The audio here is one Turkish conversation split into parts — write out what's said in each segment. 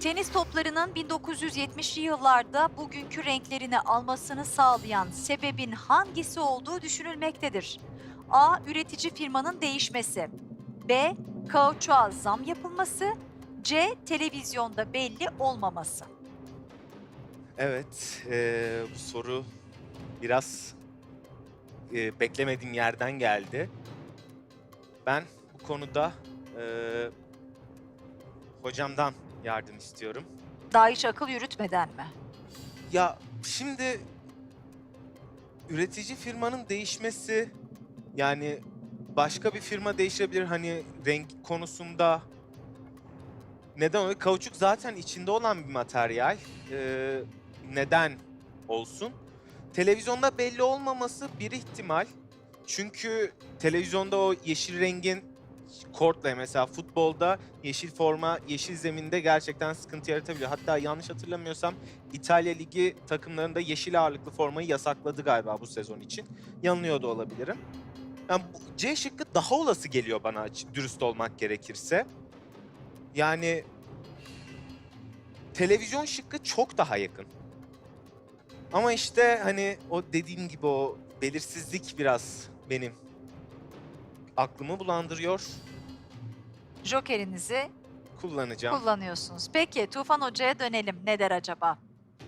Tenis toplarının 1970'li yıllarda bugünkü renklerini almasını sağlayan sebebin hangisi olduğu düşünülmektedir. A. Üretici firmanın değişmesi. B. Kauçuğa zam yapılması. C. Televizyonda belli olmaması. Evet, eee, bu soru biraz eee, beklemediğim yerden geldi. Ben bu konuda eee, hocamdan yardım istiyorum. Daha hiç akıl yürütmeden mi? Ya şimdi üretici firmanın değişmesi yani başka bir firma değişebilir hani renk konusunda. Neden öyle? Kauçuk zaten içinde olan bir materyal. Ee, neden olsun? Televizyonda belli olmaması bir ihtimal. Çünkü televizyonda o yeşil rengin kortla mesela futbolda yeşil forma, yeşil zeminde gerçekten sıkıntı yaratabiliyor. Hatta yanlış hatırlamıyorsam İtalya Ligi takımlarında yeşil ağırlıklı formayı yasakladı galiba bu sezon için. Yanılıyor da olabilirim. Yani C şıkkı daha olası geliyor bana dürüst olmak gerekirse. Yani televizyon şıkkı çok daha yakın. Ama işte hani o dediğim gibi o belirsizlik biraz benim aklımı bulandırıyor. Jokerinizi Kullanacağım. kullanıyorsunuz. Peki Tufan Hoca'ya dönelim. Ne der acaba?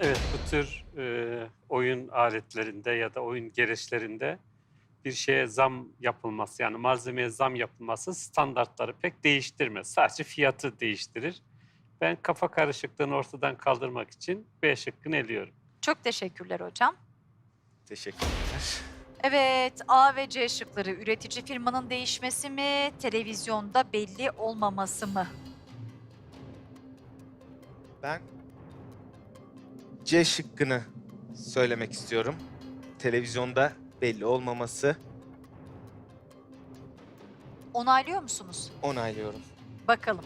Evet bu tür e, oyun aletlerinde ya da oyun gereçlerinde bir şeye zam yapılması yani malzemeye zam yapılması standartları pek değiştirmez. Sadece fiyatı değiştirir. Ben kafa karışıklığını ortadan kaldırmak için B şıkkını eliyorum. Çok teşekkürler hocam. Teşekkürler. Evet, A ve C şıkları üretici firmanın değişmesi mi, televizyonda belli olmaması mı? Ben C şıkkını söylemek istiyorum. Televizyonda belli olmaması Onaylıyor musunuz? onaylıyorum. Bakalım.